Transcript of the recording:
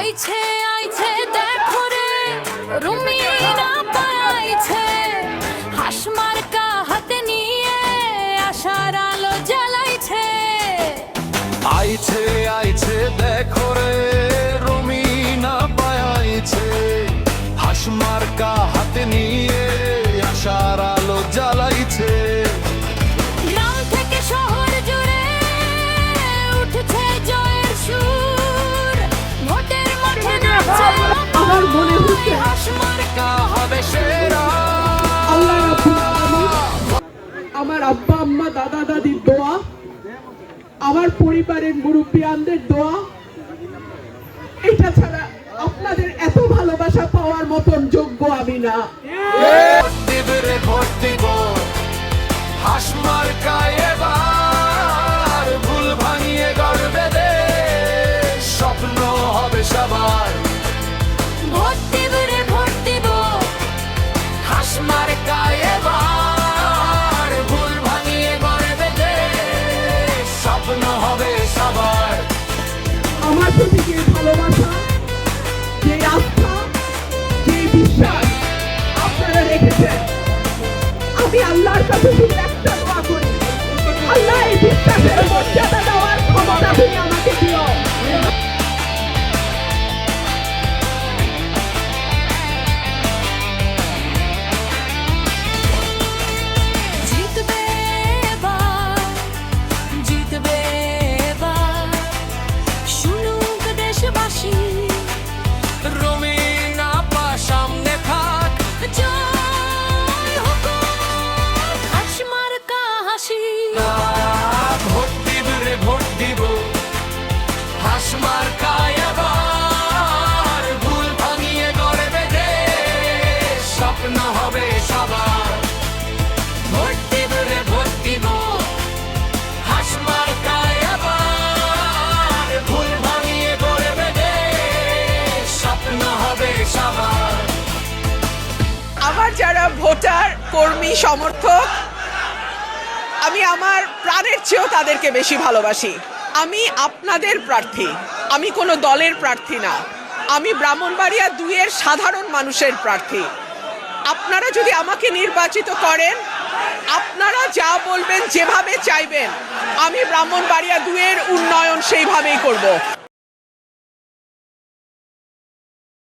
আইছে আইছে দেখো রে রুমিনা আমার পরিবারের মুরব্বিয়ানদের দোয়া এটা ছাড়া আপনাদের এত ভালোবাসা পাওয়ার মতন যোগ্য আমি না। হবে সবার। ভোট দিব রে ভোট দিব হাসমার্কা ভুল ভাঙিয়ে স্বপ্ন হবে সবার। আমার যারা ভোটার, কর্মী, সমর্থক, আমি আমার প্রাণের চেয়েও তাদেরকে বেশি ভালোবাসি। আমি আপনাদের প্রার্থী, আমি কোনো দলের প্রার্থী না। আমি ব্রাহ্মণবাড়িয়া দুইয়ের সাধারণ মানুষের প্রার্থী। আপনারা যদি আমাকে নির্বাচিত করেন, আপনারা যা বলবেন যেভাবে চাইবেন, আমি ব্রাহ্মণবাড়িয়া দুয়ের উন্নয়ন সেইভাবেই করব।